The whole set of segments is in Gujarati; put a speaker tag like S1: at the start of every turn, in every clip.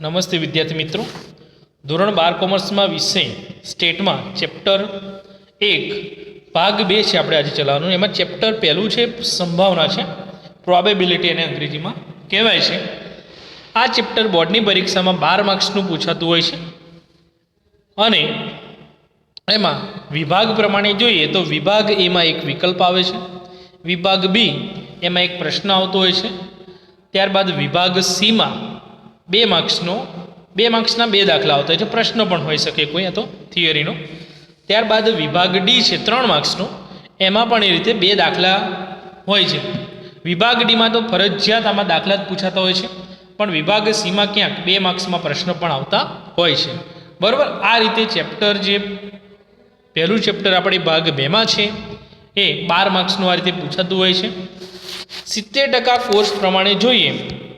S1: નમસ્તે વિદ્યાર્થી મિત્રો. ધોરણ બાર કોમર્સમાં વિષય સ્ટેટમાં ચેપ્ટર એક ભાગ બે છે આપણે આજે ચલાવવાનું. એમાં ચેપ્ટર પહેલું છે, સંભાવના છે પ્રોબેબિલિટી એને અંગ્રેજીમાં કહેવાય છે. આ ચેપ્ટર બોર્ડની પરીક્ષામાં બાર માર્ક્સનું પૂછાતું હોય છે. અને એમાં વિભાગ પ્રમાણે જોઈએ તો વિભાગ એમાં એક વિકલ્પ આવે છે. વિભાગ બી એમાં એક પ્રશ્ન આવતો હોય છે. ત્યારબાદ વિભાગ સીમાં બે માર્ક્સનો બે માર્ક્સના બે દાખલા આવતા છે. પ્રશ્ન પણ હોઈ શકે કોઈ તો થિયરીનો ત્યારબાદ વિભાગ ડી છે, ત્રણ માર્ક્સનો એમાં પણ એ રીતે બે દાખલા હોય છે. વિભાગ ડીમાં તો ફરજિયાત આમાં દાખલા જ પૂછાતા હોય છે. પણ વિભાગ સીમાં ક્યાંક બે માર્ક્સમાં પ્રશ્ન પણ આવતા હોય છે. બરાબર? આ રીતે ચેપ્ટર જે પહેલું ચેપ્ટર આપણે ભાગ બેમાં છે, એ બાર માર્ક્સનું આ રીતે પૂછાતું હોય છે. સિત્તેર ટકા કોર્સ પ્રમાણે જોઈએ.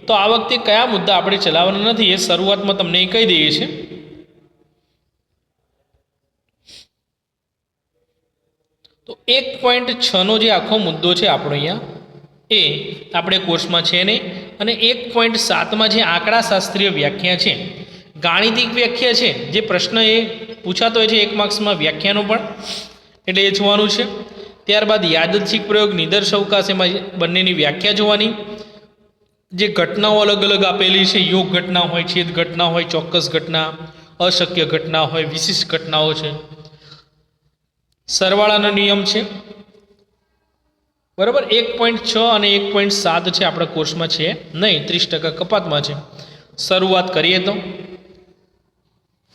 S1: તો આ વખતે કયા મુદ્દા આપણે ચલાવવાના નથી એ શરૂઆતમાં તમને એ કહી દઈએ છીએ. તો એક પોઈન્ટ છનો જે આખો મુદ્દો છે આપણો અહીંયા, એ આપણે કોર્સમાં છે નહીં. અને એક પોઈન્ટ સાતમાં જે આંકડાશાસ્ત્રીય વ્યાખ્યા છે, ગાણિતિક વ્યાખ્યા છે, જે પ્રશ્ન એ પૂછાતો હોય છે એક માર્ક્સમાં વ્યાખ્યાનો પણ, એટલે એ જોવાનું છે. ત્યારબાદ યાદચ્છિક પ્રયોગ નિદર્શવકાશ એમાં બંનેની વ્યાખ્યા જોવાની. જે ઘટનાઓ અલગ અલગ આપેલી છે, યોગ ઘટના હોય, છેદ ઘટના હોય, ચોક્કસ ઘટના, અશક્ય ઘટના હોય, વિશિષ્ટ ઘટનાઓ છે. સરવાળાનો નિયમ છે. બરાબર? એક પોઈન્ટ છ અને એક પોઈન્ટ સાત છે આપણા કોર્સમાં છે. નહીં, ત્રીસ ટકા કપાતમાં છે. શરૂઆત કરીએ તો.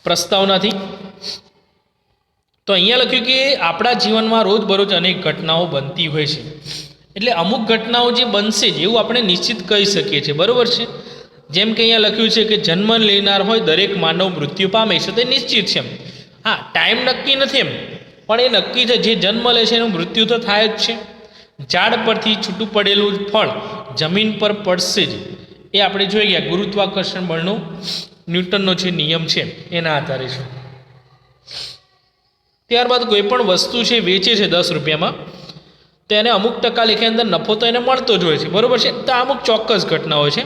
S1: પ્રસ્તાવનાથી. તો અહીંયા લખ્યું કે આપણા જીવનમાં રોજબરોજ અનેક ઘટનાઓ બનતી હોય છે. એટલે અમુક ઘટનાઓ જે બનશે જ, એવું આપણે નિશ્ચિત કહી શકીએ છીએ. બરાબર છે? જેમ કે અહીંયા લખ્યું છે કે જન્મ લેનાર હોય દરેક માનવ મૃત્યુ પામે છે, તે નિશ્ચિત છે હા ટાઈમ નક્કી નથી એમ. પણ એ નક્કી છે, જે જન્મ લે છે, એનું મૃત્યુ તો થાય જ છે. ઝાડ પરથી છૂટું પડેલું ફળ જમીન પર પડશે જ. એ આપણે જોઈ ગયા, ગુરુત્વાકર્ષણ બળનો ન્યૂટનનો જે નિયમ છે, એના આધારે છે. ત્યારબાદ કોઈ પણ વસ્તુ છે વેચે છે દસ રૂપિયામાં. તો એને અમુક ટકા લેખે અંદર નફો તો એને મળતો જ હોય છે. બરાબર છે? તો અમુક ચોક્કસ ઘટનાઓ છે.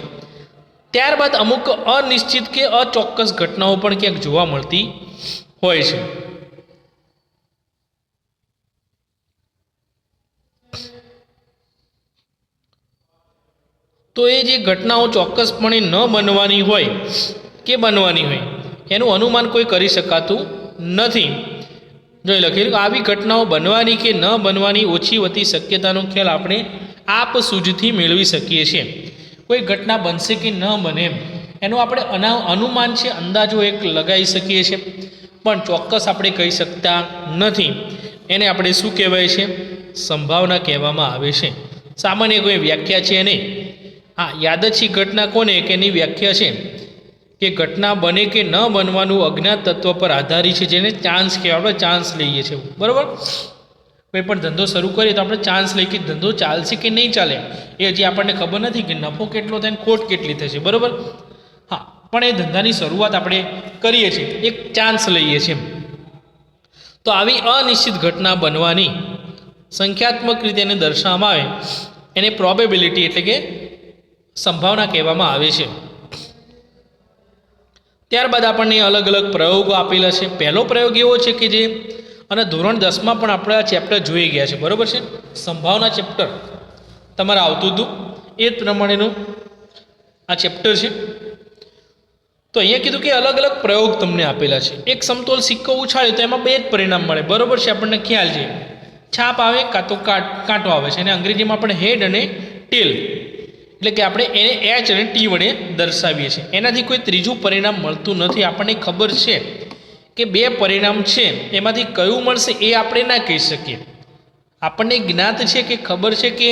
S1: ત્યારબાદ અમુક અનિશ્ચિત કે અચોક્કસ ઘટનાઓ પણ ક્યાંક જોવા મળતી હોય છે. તો એ જે ઘટનાઓ ચોક્કસપણે ન બનવાની હોય કે બનવાની હોય, એનું અનુમાન કોઈ કરી શકાતું નથી. જોઈ લખેલું આવી ઘટનાઓ બનવાની કે ન બનવાની ઓછી હોતી શક્યતાનો ખ્યાલ આપણે આપ સૂઝથી મેળવી શકીએ છીએ. કોઈ ઘટના બનશે કે ન બને એનું આપણે અના અનુમાન છે, અંદાજો એક લગાવી શકીએ છીએ. પણ ચોક્કસ આપણે કહી શકતા નથી. એને આપણે શું કહેવાય છે? સંભાવના કહેવામાં આવે છે. સામાન્ય કોઈ વ્યાખ્યા છે નહીં. હા, યાદચ્છી ઘટના કોને? કે એની વ્યાખ્યા છે. કે ઘટના બને કે ન બનવાનું અજ્ઞાત તત્વ પર આધારિત છે, જેને ચાન્સ કહેવાય. આપણે ચાન્સ લઈએ છીએ. બરાબર? કોઈ પણ ધંધો શરૂ કરીએ તો આપણે ચાન્સ લઈએ કે ધંધો ચાલશે કે નહીં ચાલે. એ હજી આપણને ખબર નથી કે નફો કેટલો થાય ખોટ કેટલી થશે. બરાબર? હા, પણ એ ધંધાની શરૂઆત આપણે કરીએ છીએ. એક ચાન્સ લઈએ છીએ તો આવી અનિશ્ચિત ઘટના બનવાની સંખ્યાત્મક રીતે એને દર્શાવવામાં આવે. એને પ્રોબેબિલિટી એટલે કે સંભાવના કહેવામાં આવે છે. ત્યારબાદ આપણને અલગ અલગ પ્રયોગો આપેલા છે. પહેલો પ્રયોગ એવો છે કે જે અને ધોરણ દસમાં પણ આપણે આ ચેપ્ટર જોઈ ગયા છે. બરાબર છે? સંભાવના ચેપ્ટર તમારે આવતું હતું. એ પ્રમાણેનું આ ચેપ્ટર છે. તો અહીંયા કીધું કે અલગ અલગ પ્રયોગ તમને આપેલા છે. એક સમતોલ સિક્કો ઉછાળ્યો તો એમાં બે જ પરિણામ મળે. બરાબર છે? આપણને ખ્યાલ છે. છાપ આવે કાં તો કાટ આવે છે. અને અંગ્રેજીમાં આપણે હેડ અને ટેલ એટલે કે આપણે એને એચ અને ટી વડે દર્શાવીએ છીએ. એનાથી કોઈ ત્રીજું પરિણામ મળતું નથી. આપણને ખબર છે કે બે પરિણામ છે. એમાંથી કયું મળશે એ આપણે ના કહી શકીએ. આપણને જ્ઞાત છે કે ખબર છે કે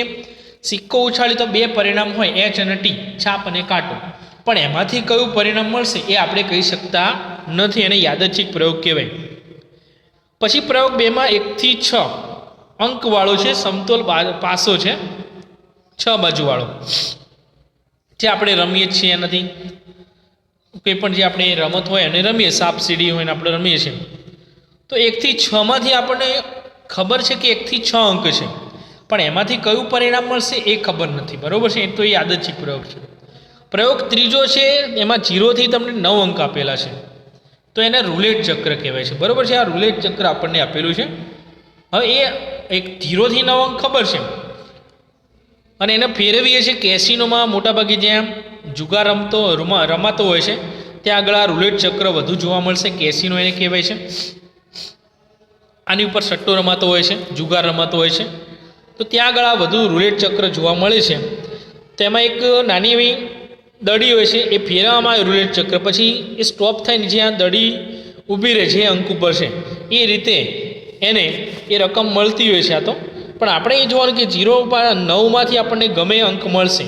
S1: સિક્કો ઉછાળી તો બે પરિણામ હોય એચ અને ટી છાપ અને કાંટો. પણ એમાંથી કયું પરિણામ મળશે એ આપણે કહી શકતા નથી એને યાદચ્છિક પ્રયોગ કહેવાય. પછી પ્રયોગ બેમાં એકથી છ અંકવાળો છે, સમતોલ પાસો છે, છ બાજુવાળો. જે આપણે રમીએ છીએ એનાથી, કોઈ પણ જે આપણે રમત હોય અને રમીએ, સાપ સીડી હોય એને આપણે રમીએ છીએ. તો એકથી છમાંથી આપણને ખબર છે કે એકથી છ અંક છે. પણ એમાંથી કયું પરિણામ મળશે એ ખબર નથી. બરાબર છે? એ તો એ યાદચ્છિક પ્રયોગ છે. પ્રયોગ ત્રીજો છે, એમાં જીરોથી તમને નવ અંક આપેલા છે. તો એને રૂલેટ ચક્ર કહેવાય છે. બરાબર છે? આ રૂલેટ ચક્ર આપણને આપેલું છે. હવે એ એક જીરોથી નવ અંક ખબર છે. અને એને ફેરવીએ છીએ. કેસિનોમાં મોટાભાગે જ્યાં જુગાર રમતો, રમા, રમાતો હોય છે, ત્યાં આગળ આ રૂલેટ ચક્ર વધુ જોવા મળશે. કેસિનો એને કહેવાય છે. આની ઉપર સટ્ટો રમાતો હોય છે, જુગાર રમાતો હોય છે. તો ત્યાં આગળ આ વધુ રૂલેટ ચક્ર જોવા મળે છે. તેમાં એક નાની એવી દડી હોય છે, એ ફેરવામાં આવે રૂલેટ ચક્ર. પછી એ સ્ટોપ થાય ને જ્યાં દડી ઊભી રહે છે એ અંક ઉપર છે. એ રીતે એને એ રકમ મળતી હોય છે આ તો. પણ આપણે એ જોવાનું કે જીરો નવમાંથી આપણને ગમે અંક મળશે.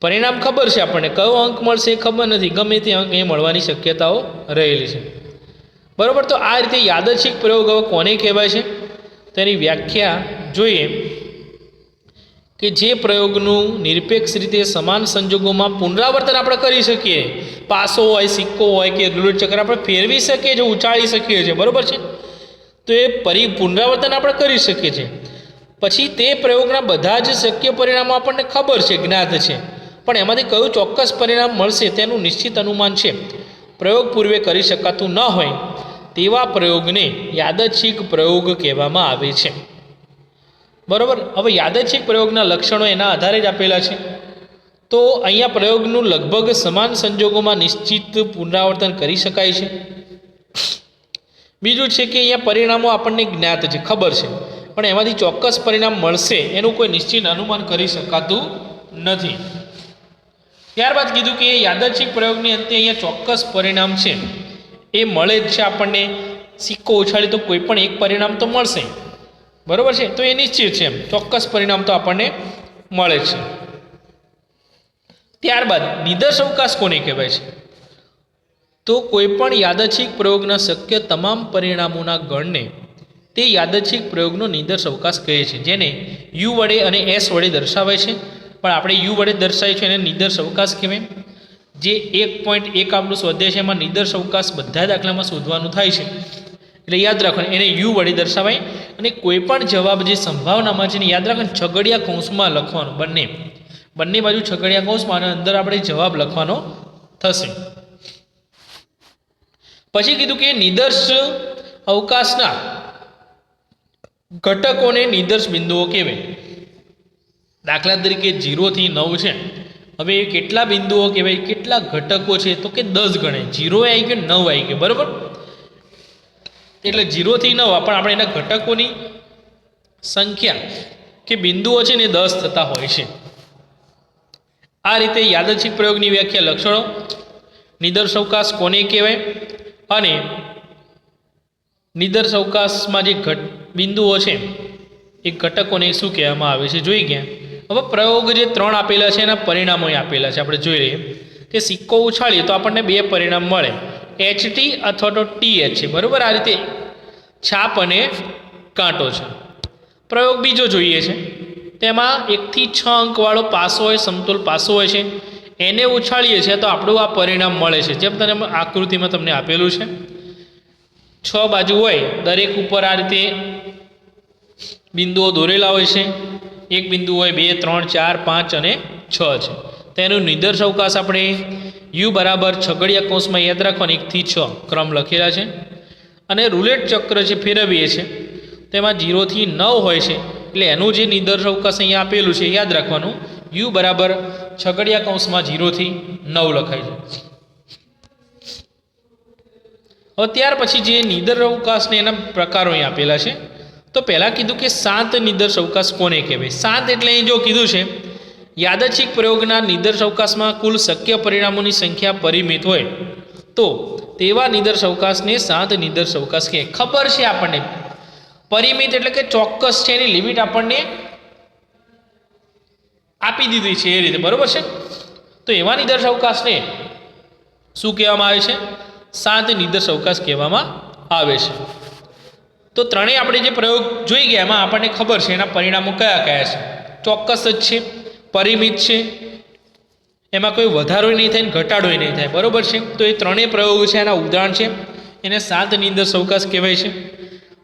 S1: પરિણામ ખબર છે આપણને. કયો અંક મળશે એ ખબર નથી. ગમે તે અંક એ મળવાની શક્યતાઓ રહેલી છે. બરાબર? તો આ રીતે યાદચ્છિક પ્રયોગ હવે કોને કહેવાય છે? તેની વ્યાખ્યા જોઈએ કે જે પ્રયોગનું નિરપેક્ષ રીતે સમાન સંજોગોમાં પુનરાવર્તન આપણે કરી શકીએ. પાસો હોય, સિક્કો હોય કે રૂલેટ ચક્ર આપણે ફેરવી શકીએ છીએ ઉછાળી શકીએ છીએ બરાબર છે? તો એ પરી પુનરાવર્તન આપણે કરી શકીએ છીએ. પછી તે પ્રયોગના બધા જ શક્ય પરિણામો આપણને ખબર છે, જ્ઞાત છે. પણ એમાંથી કયું ચોક્કસ પરિણામ મળશે તેનું નિશ્ચિત અનુમાન છે. પ્રયોગ પૂર્વે કરી શકાતું ન હોય તેવા પ્રયોગને યાદચ્છિક પ્રયોગ કહેવામાં આવે છે. બરાબર? હવે યાદચ્છિક પ્રયોગના લક્ષણો એના આધારે જ આપેલા છે. તો અહીંયા પ્રયોગનું લગભગ સમાન સંજોગોમાં નિશ્ચિત પુનરાવર્તન કરી શકાય છે. બીજું છે કે અહીંયા પરિણામો આપણને જ્ઞાત છે, ખબર છે. પણ એમાંથી ચોક્કસ પરિણામ મળશે એનું કોઈ નિશ્ચિત અનુમાન કરી શકાતું નથી. ત્યારબાદ કીધું કે યાદચ્છિક પ્રયોગની અંતે અહીંયા ચોક્કસ પરિણામ છે. એ મળે જ છે આપણને. સિક્કો ઉછાળી તો કોઈ પણ એક પરિણામ તો મળશે. બરાબર છે? તો એ નિશ્ચિત છે એમ. ચોક્કસ પરિણામ તો આપણને મળે છે. ત્યારબાદ નિદર્શ અવકાશ કોને કહેવાય છે? તો કોઈપણ યાદચ્છિક પ્રયોગના શક્ય તમામ પરિણામોના ગણને તે યાદચ્છિક પ્રયોગનો નિદર્શ અવકાશ કહે છે, જેને યુ વડે અને એસ વડે દર્શાવાય છે. પણ આપણે યુ વડે દર્શાવીએ છીએ એને નિદર્શ અવકાશ કહેવાય. જે એક પોઈન્ટ એક આપણું સ્વાધ્યાય છે, એમાં નિદર્શ અવકાશ બધા દાખલામાં શોધવાનું થાય છે. એટલે યાદ રાખવાનું, એને યુ વડે દર્શાવાય. અને કોઈપણ જવાબ જે સંભાવનામાં છે એને યાદ રાખવાનું, છગડિયા કૌંસમાં લખવાનું, બંને. બંને બાજુ છગડિયા કૌંસમાં અને અંદર આપણે જવાબ લખવાનો થશે. પછી કીધું કે નિદર્શ અવકાશના ઘટકોને નિદર્શ બિંદુઓ કહેવાય. દાખલા તરીકે જીરોથી નવ છે. હવે એ કેટલા બિંદુઓ કહેવાય? કેટલા ઘટકો છે? તો કે દસ ગણાય જીરો આવી ગયો, નવ આવી ગયો. બરાબર? એટલે જીરોથી નવ પણ આપણે એના ઘટકોની સંખ્યા કે બિંદુઓ છે ને દસ થતા હોય છે. આ રીતે યાદચ્છિક પ્રયોગની વ્યાખ્યા લક્ષણો નિદર્શ અવકાશ કોને કહેવાય? અને નિદર્શ અવકાશમાં જે ઘટ બિંદુઓ છે. એ ઘટકોને શું કહેવામાં આવે છે? જોઈ ગયા હવે પ્રયોગ જે ત્રણ આપેલા છે એના પરિણામો આપેલા છે. આપણે જોઈ લઈએ કે સિક્કો ઉછાળીએ તો આપણને બે પરિણામ મળે. એચ ટી અથવા તો ટી એચ છે બરાબર? આ રીતે છાપ અને કાંટો છે. પ્રયોગ બીજો જોઈએ છે. તેમાં એકથી છ અંકવાળો પાસો હોય, સમતોલ પાસો હોય છે. એને ઉછાળીએ છીએ તો આપણું આ પરિણામ મળે છે. જેમ તને આકૃતિમાં તમને આપેલું છે. છ બાજુ હોય, દરેક ઉપર આ રીતે બિંદુઓ દોરેલા હોય છે. એક બિંદુ હોય બે, ત્રણ, ચાર, પાંચ અને છ છે. તેનું નિદર્શ અવકાશ આપણે યુ બરાબર છગડિયા કોષમાં યાદ રાખવાની એકથી છ ક્રમ લખેલા છે. અને રૂલેટ ચક્ર જે ફેરવીએ છીએ તેમાં જીરોથી નવ હોય છે. એટલે એનું જે નિદર્શ અવકાશ અહીંયા આપેલું છે, યાદ રાખવાનું. યુ બરાબર છગડિયા કૌંસમાં જીરોથી નવ લખાય છે. હવે ત્યાર પછી જે નિદર અવકાશને એના પ્રકારો અહીં આપેલા છે. તો પહેલાં કીધું કે શાંત નિદર્શ અવકાશ કોને કહેવાય? શાંત એટલે અહીં જો કીધું છે, યાદચ્છિક પ્રયોગના નિદર્શ અવકાશમાં કુલ શક્ય પરિણામોની સંખ્યા પરિમિત હોય. તો તેવા નિદર્શ અવકાશને શાંત નિદર્શ અવકાશ કહે ખબર છે આપણને? પરિમિત એટલે કે ચોક્કસ છે એની લિમિટ આપણને આપી દીધી છે એ રીતે. બરાબર છે? તો એવા નિદર્શ અવકાશને શું કહેવામાં આવે છે? શાંત નિદર્શ અવકાશ કહેવામાં આવે છે. તો ત્રણેય આપણે જે પ્રયોગ જોઈ ગયા, એમાં આપણને ખબર છે એના પરિણામો કયા કયા છે. ચોક્કસ જ છે, પરિમિત છે, એમાં કોઈ વધારો નહીં થાય ને ઘટાડો નહીં થાય, બરાબર છે? તો એ ત્રણેય પ્રયોગો છે, એના ઉદાહરણ છે. એને શાંત નિંદર અવકાશ કહેવાય છે.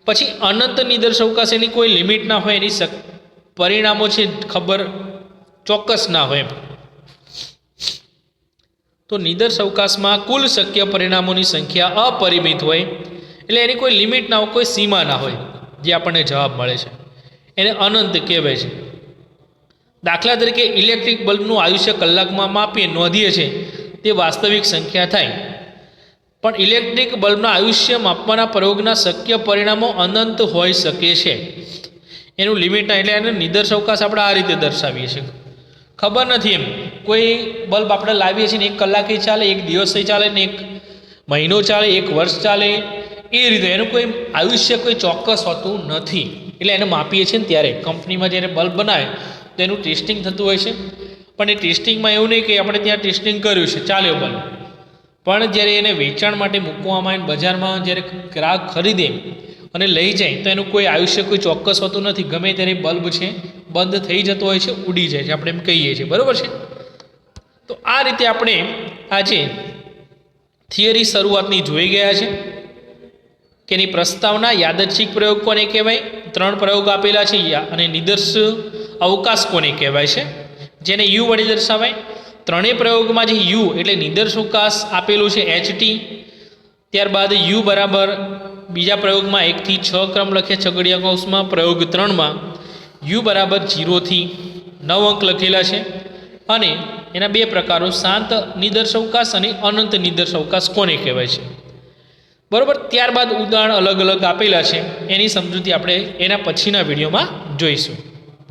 S1: પછી અનંત નિંદર અવકાશ એની કોઈ લિમિટ ના હોય, એની પરિણામો છે ખબર ચોક્કસ ના હોય તો નિદર્શ અવકાશમાં કુલ શક્ય પરિણામોની સંખ્યા અપરિમિત હોય એટલે એની કોઈ લિમિટ ના હોય, કોઈ સીમા ના હોય, જે આપણને જવાબ મળે છે. એને અનંત કહેવાય છે. દાખલા તરીકે ઇલેક્ટ્રિક બલ્બનું આયુષ્ય કલાકમાં માપીએ, નોંધીએ છીએ તે વાસ્તવિક સંખ્યા થાય. પણ ઇલેક્ટ્રિક બલ્બના આયુષ્ય માપવાના પ્રયોગના શક્ય પરિણામો અનંત હોઈ શકે છે. એનું લિમિટ એટલે એને નિદર્શ અવકાશ આપણે આ રીતે દર્શાવીએ છીએ. ખબર નથી એમ, કોઈ બલ્બ આપણે લાવીએ છીએ ને એક કલાકે ચાલે, એક દિવસે ચાલે ને એક મહિનો ચાલે, એક વર્ષ ચાલે એ રીતે એનું કોઈ આયુષ્ય કોઈ ચોક્કસ હોતું નથી. એટલે એને માપીએ છીએ ને ત્યારે. કંપનીમાં જ્યારે બલ્બ બનાવે, તો એનું ટેસ્ટિંગ થતું હોય છે. પણ એ ટેસ્ટિંગમાં એવું નહીં કે આપણે ત્યાં ટેસ્ટિંગ કર્યું છે, ચાલ્યો બલ્બ. પણ જ્યારે એને વેચાણ માટે મૂકવામાં આવે બજારમાં જ્યારે ગ્રાહક ખરીદે અને લઈ જાય, તો એનું કોઈ આયુષ્ય કોઈ ચોક્કસ હોતું નથી. ગમે ત્યારે બલ્બ છે, બંધ થઈ જતો હોય છે, ઉડી જાય છે, આપણે એમ કહીએ છીએ. બરાબર છે? તો આ રીતે આપણે આજે થિયરી શરૂઆતની જોઈ ગયા છે. કે એની પ્રસ્તાવના યાદચ્છિક પ્રયોગ કોને કહેવાય? ત્રણ પ્રયોગ આપેલા છે અને નિદર્શ અવકાશ કોને કહેવાય છે? જેને યુ વડે દર્શાવાય. ત્રણેય પ્રયોગમાં જે યુ એટલે નિદર્શ અવકાશ આપેલું છે, એચ ટી. ત્યારબાદ યુ બરાબર બીજા પ્રયોગમાં એકથી છ ક્રમ લખે છગડિયા કૌંસમાં. પ્રયોગ ત્રણમાં યુ બરાબર જીરોથી નવ અંક લખેલા છે. અને એના બે પ્રકારો શાંત નિદર્શ અવકાશ અને અનંત નિદર્શ અવકાશ કોને કહેવાય છે? બરોબર ત્યારબાદ ઉદાહરણ અલગ અલગ આપેલા છે. એની સમજૂતી આપણે એના પછીના વિડીયોમાં જોઈશું.